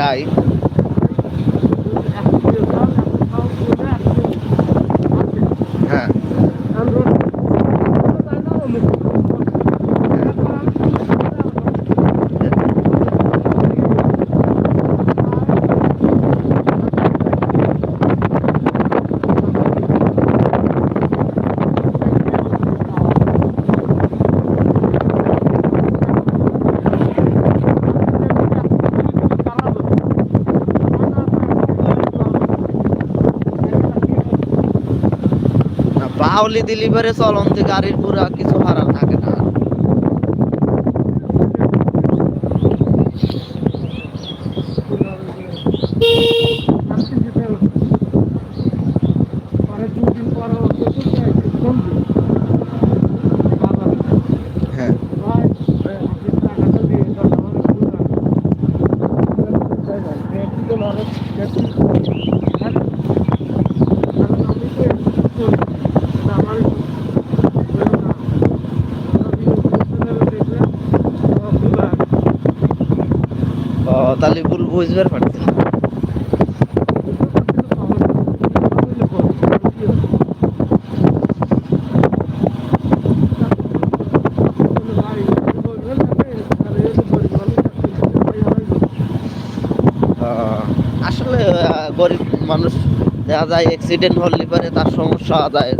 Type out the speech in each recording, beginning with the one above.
ঢাকায় হ্যাঁ বাউলি দিলি পরে চলন্তি গাড়ির পুরা কিছু হারা থাকে। বুঝবার পারছি আসলে গরিব মানুষ দেখা যায় অ্যাক্সিডেন্ট হলে পরে তার সমস্যা যায়।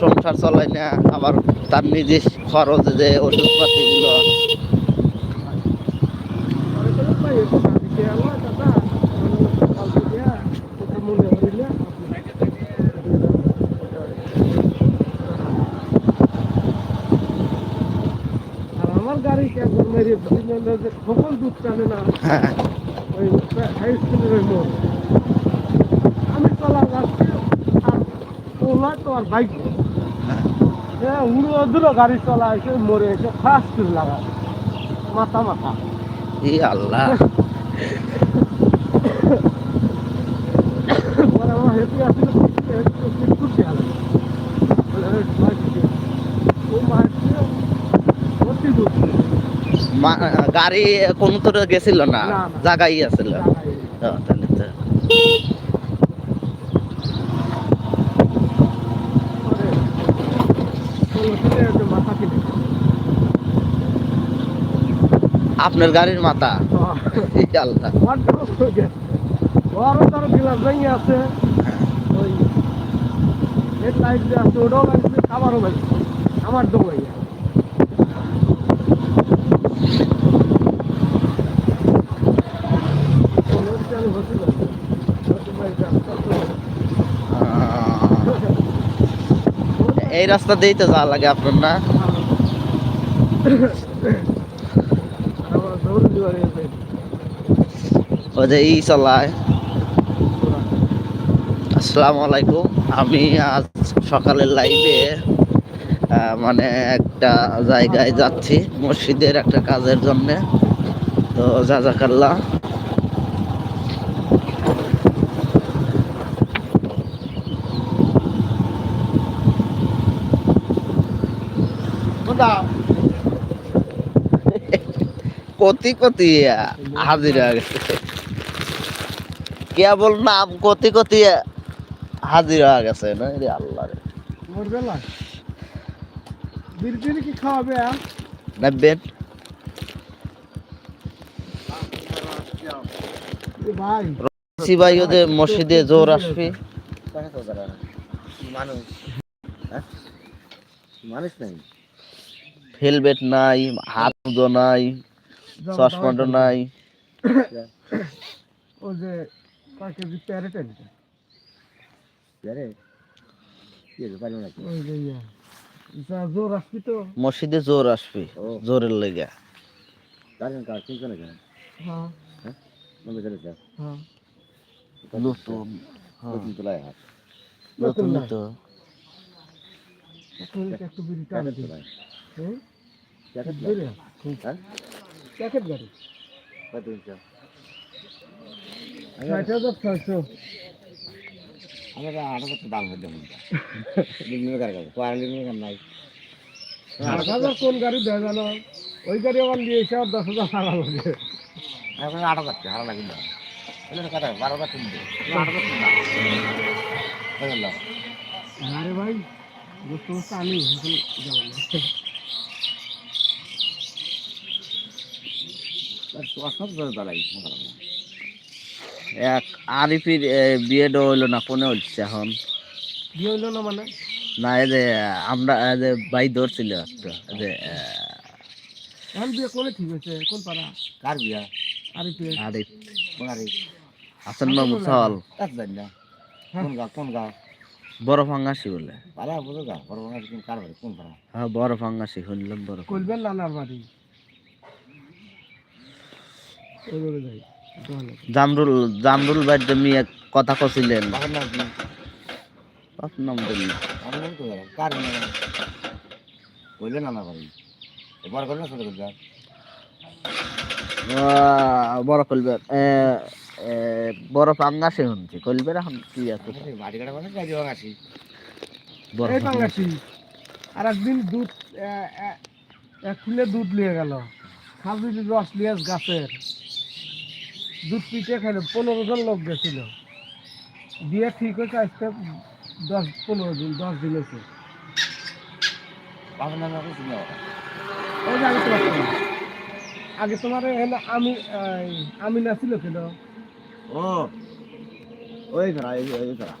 সংসার চলায় না, আবার তার নিজের খরচ যে ওষুধপাতিগুলো আর আমার গাড়ি একবার মেরে যে খোকন দুধ টানে না। হ্যাঁ। ওই হাই স্কুলের ওই মোড় আমি চলা যাচ্ছি আর ওলা তো আর বাইক হ্যাঁ। উড়ো দূর গাড়ি চলা এসে মরে এসে করে লাগা। মাথা মাথা। ই আল্লাহ। পরে আমার হেঁটে আসলে খুশি হলো বলে, "এই, ভাই, কি হলো?" ও মার অতি দূর মা- গাড়ি কোন তোরে গেছিল না? না। আছিল। আপনার গাড়ির মাথা? ই আল্লাহ। বড় তার গিলাস ভেঙে আছে। ওই হেড লাইট আছে ওটাও লাগছে খাবারও লাগছে আমার দোকাই এই রাস্তা দিয়েই তো যাওয়া লাগে আপনার, না? আমার দৌড় দিবার যে ই চলায় আসসালামু আলাইকুম। আমি আজ সকালের লাইভে মানে একটা জায়গায় যাচ্ছি, মসজিদের একটা কাজের জন্য। তো জাজাকাল্লাহ কতি কতি হাজির হয়ে গেছে। কেবল নাম কতি কতি হাজির হয়ে গেছে না রে আল্লাহ রে। বিরবির কি খাওয়াবে নেবেন ভাই। সিবাই ওদের মসজিদে জোর আসবি। মানুষ। হ্যাঁ? মানুষ নাই। হেলমেট নাই হাত মুজো নাই চশমাটো নাই। ও যে কয় কেজি প্যারেট এনেছে আরে কি হয়েছে পারি নাকি? ওই যে আসবি তো। মসজিদে জোর আসবি জোরের লেগে। হ্যাঁ। হ্যাঁ? নতুন হ্যাঁ, নতুন নতুন তো। প্যাকেট হ্যাঁ? গাড়ি। কত ইঞ্চ ষাট হাজার ছয়শো আমরা আরও কত দাম হয়ে। যাবে লিখলে কার কাছে কোয়ার লিখলে কার নাই। আট হাজার কোন গাড়ি দেয় জানো ওই গাড়ি আমার নিয়ে এসে আর দশ হাজার ভাড়া লাগে। এখন আট হাজার হারা লাগিল বলে কথা বারো হাজার তিনটে। আট হাজার না আরে ভাই দোস্ত দোস্ত আমি এখন যাব এক আরিফির হইল না কোনে হচ্ছে এখন। বিয়ে হইল না মানে? না এই যে আমরা এই যে ভাই ধরছিল একটা এই যে এখন বিয়ে কোনে ঠিক হয়েছে? কোন পাড়া? কার বিয়া? আরে তুই আরিফ। কোন আরে হাসান মামু সল কাজ জানি না। কোন গা কোন গা? বড় ফাঙ্গাসি বলে। বড় বড় কোন কার বাড়ি কোন পাড়া? হ্যাঁ বড় ফাঙ্গাসি শুনলাম বড় কইবেন নানার বাড়ি। জামরুল জামরুল ভাইয়ের মেয়ে কথা কছিলেন বাবার নাম কি কত নাম দিল আমি নাম তো কার না না বাড়ি বড় করে ছোট করে বড় কলবে বড় ফাঙ্গাসি শুনছি। কলবের এখন কি আছে? বাড়ি কাটা মানে গাড়ি ভাঙ বড় পাঙ্গাসি আর একদিন দুধ এক খুলে দুধ নিয়ে গেল। খাবি রস নিয়ে গাছের দুধ পিঠে খাইলো পনেরো জন লোক গেছিল। দিয়ে ঠিক হয়েছে আজকে দশ পনেরো দিন দশ দিন হয়েছে। আগে তোমার এখানে আমি আমি না ছিল কেন? ও ওই এই ওই ধরা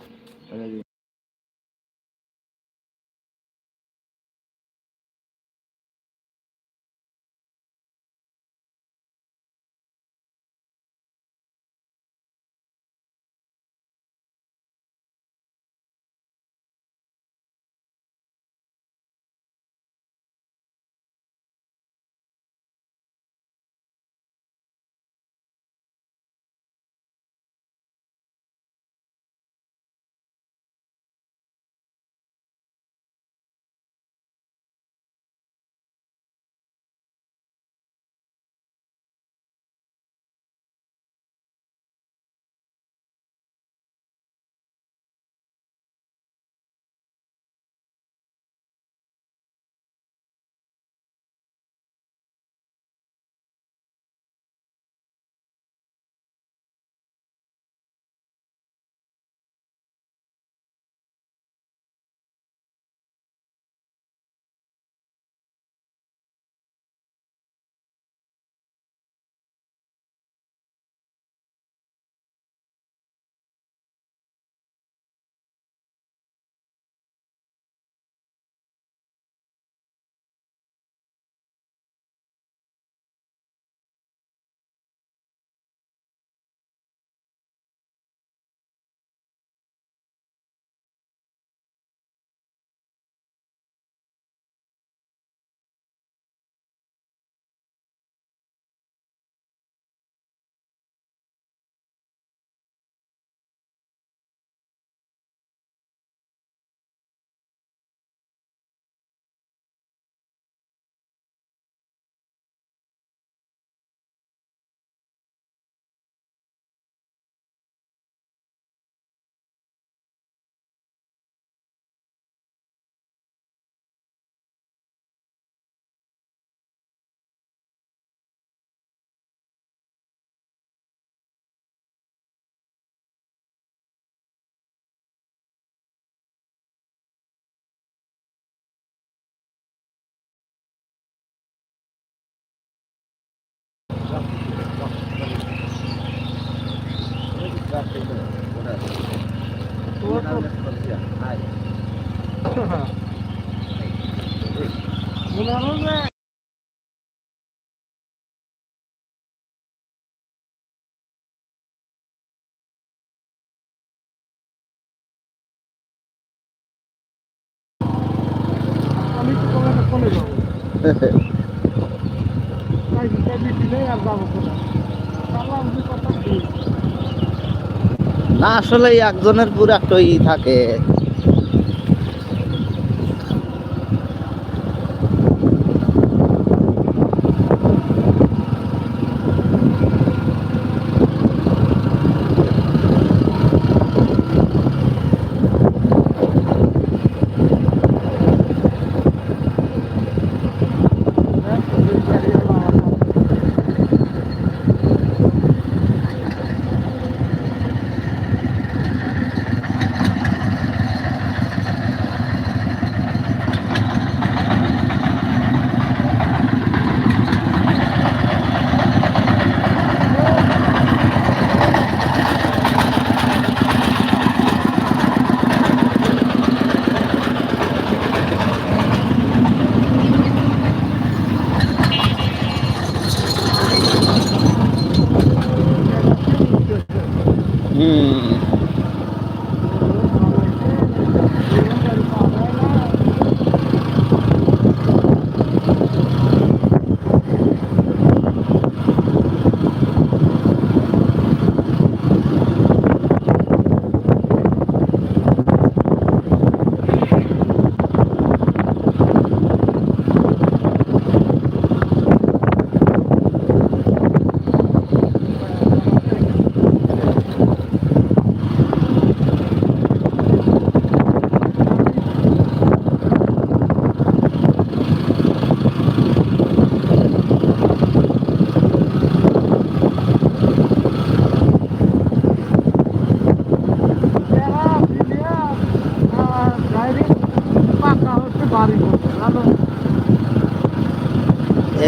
না আসলে একজনের পুরো একটা থাকে।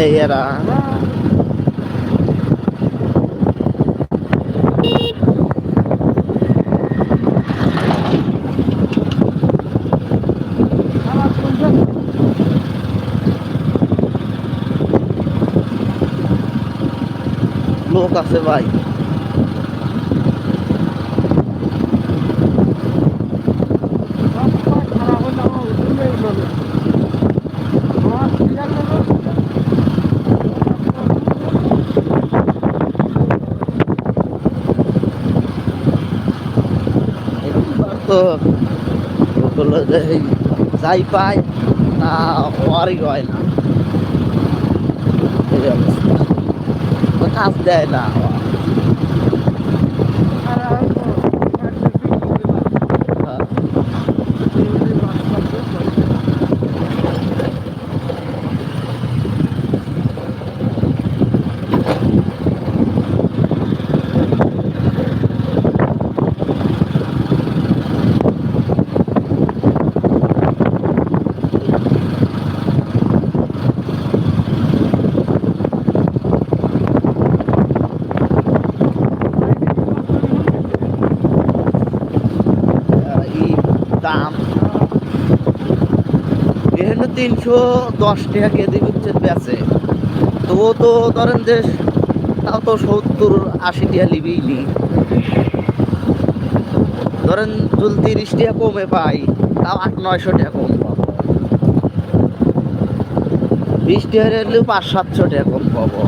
এই এরা লোক আছে ভাই এবার তো ওগুলো যাই পায় না ওয়ারই হয় না এই অবস্থা। কাজ দেয় না হ্যাঁ। আহ, এই দাম এখানে তিনশো দশ টাকা কেজি হচ্ছে বেচে। তো ও তো ধরেন যে তাও তো সত্তর আশি টাকা লিবেই নি। ধরেন যদি তিরিশ টাকা কমে পাই, তাও আট নয়শো টাকা কম পাবো। বিশ টাকা হলেও পাঁচ সাতশো টাকা কম পাবো।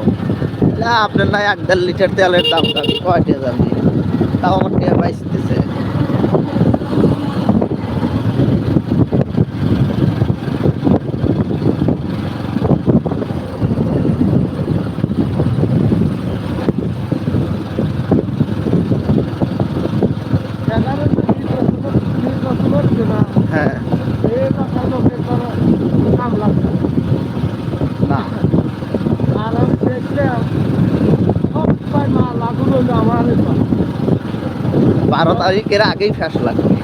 আপনার নাই এক দেড় লিটার তেলের দাম দাবি কয় টাকা তাও আমার টাকা পাইতেছে হ্যাঁ না বারো তারিখের আগেই ফ্যাস লাগবে।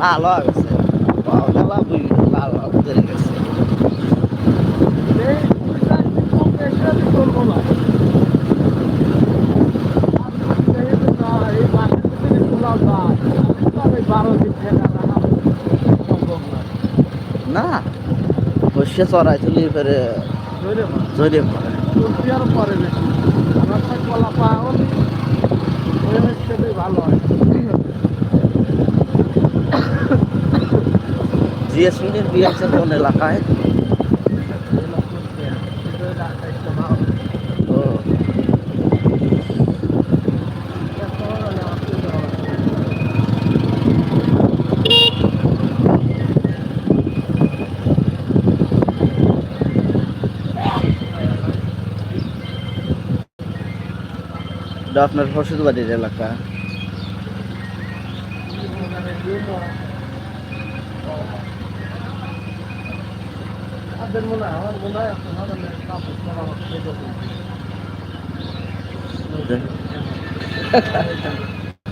লাল হয়ে গেছে। লাল ধরে গেছে। বসে চড়াই তুলি ফেরে। ভালো হয় জিএসমিনের বিয়ে আছে কোন এলাকায় ও এটা আপনার ফসল বাড়ির এলাকা আপনাদের মনে হয় আমার মনে হয় আপনার পরা হচ্ছে এরকম।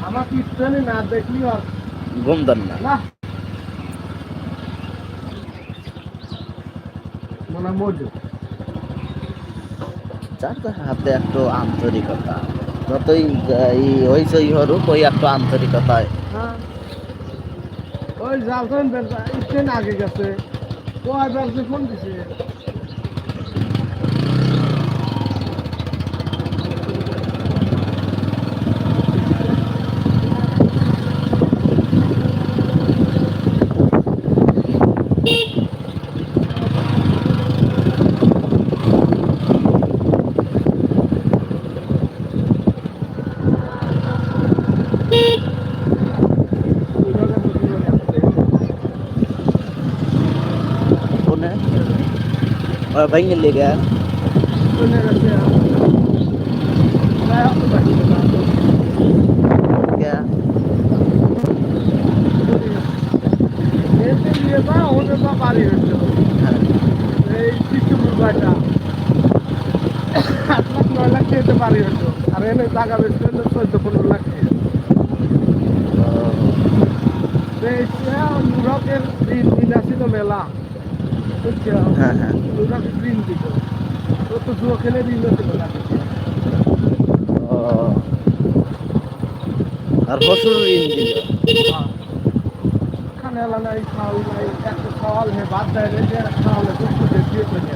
আমার পিছনে না। যার হাতে একটু আন্তরিকতা। যতই এই হইচই হরুক, ওই একটু আন্তরিকতায় হ্যাঁ। ওই স্টেন আগে গেছে। ও যে ফোন দিছে ফোনে ওরা ভেঙে লেগে শুনে গেছে প্রায় অত বাকি না। কে এতে নিয়ে বা ওদের বা বাড়ি হয়েছে হ্যাঁ এই কৃষ্ণপুর বাড়িটা আট লাখ নয় লাখ যেতে পারি হতো আর এনে জায়গা বেশি হলে চোদ্দ পনেরো লাখ দিয়ে। এই নুরকের দিন দিন আসিল মেলা বুঝছ হ্যাঁ হ্যাঁ নুরকের দিন দিত তো তো জুয়ো খেলে দিন ছিল না ও। আর বছর ঋণ দিল খানে এলা নাই খাওয়াল নাই একটা খাওয়াল হে বাদ দেয় রে যে খাওয়ালে দুঃখ দিয়ে দিয়ে করে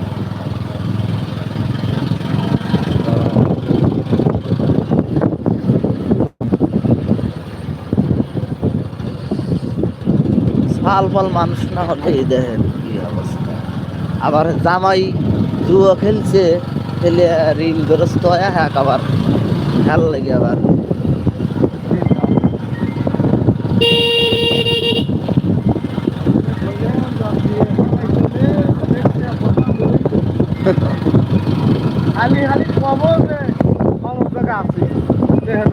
সাল পাল মানুষ না হলে এই দেখেন কি অবস্থা আবার জামাই জুয়ো খেলছে, খেলে ঋণগ্রস্ত হয়ে হ্যাঁ আবার। খেল লাগে আবার। খালি খালি খবর যে জায়গা আছে, দেখেন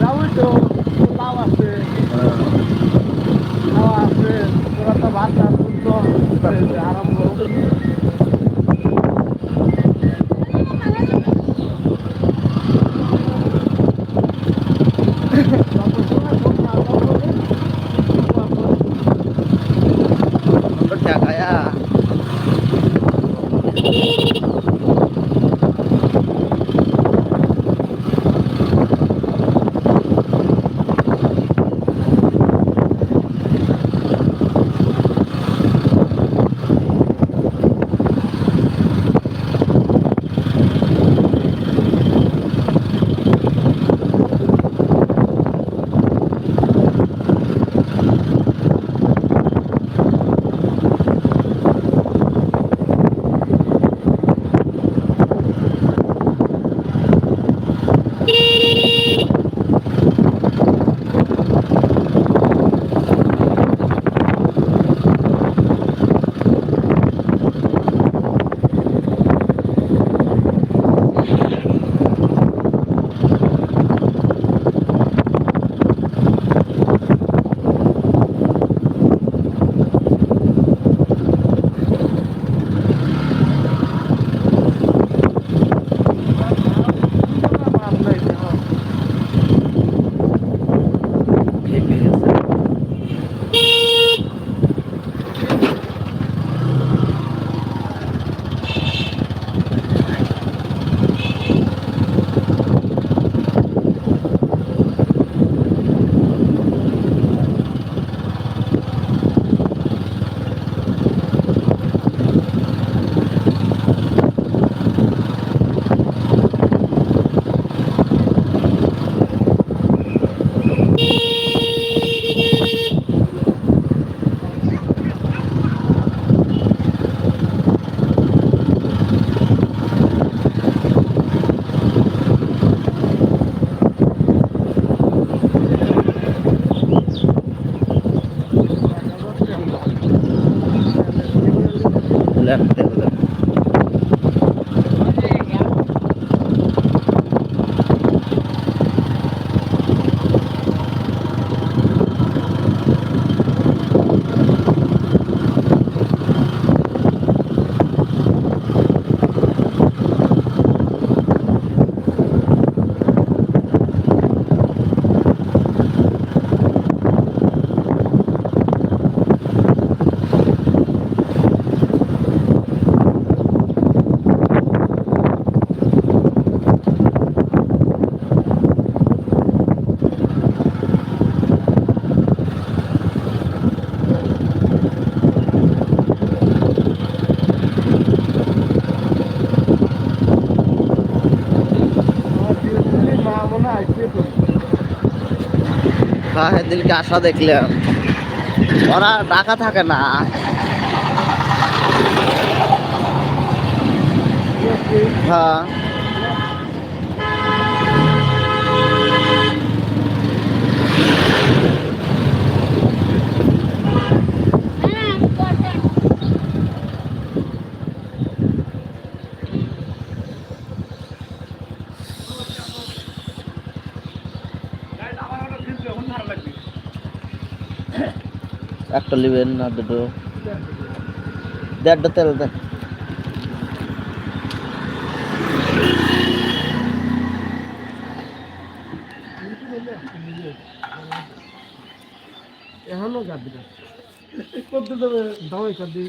যাবই তো। আরম্ভ হ্যাঁ আসা আশা দেখলাম। ওরা ডাকা থাকে না। হ্যাঁ। একটা নেবেন না দুটো। দেড়টা তেল দেন এখনও গাবি না। করতে দেবে দামাই কাদি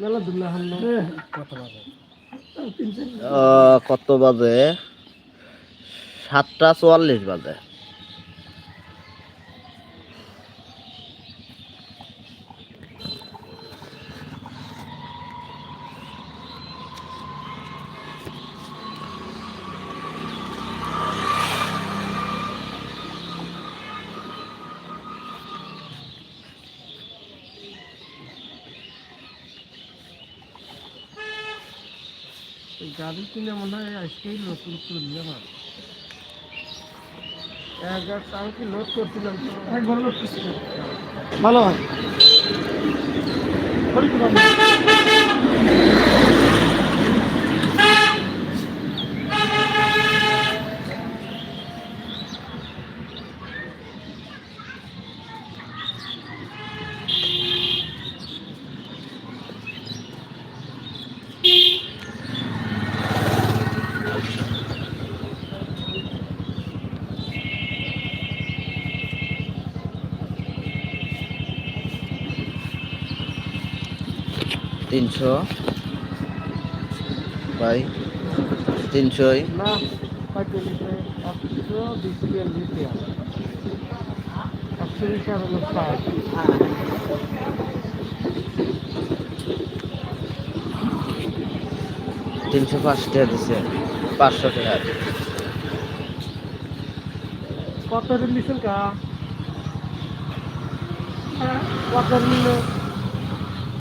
মেলা দুল্লা হান কত বাজে? কত বাজে? সাতটা চুয়াল্লিশ বাজে। গাড়ি কিনে মনে হয় আজকেই নতুন তুললে না ভালো আমি তিনশো। বাই তিনশোই তিনশো পাঁচ টাকা দিছে পাঁচশো টাকা। কত রিলিশন কা? কত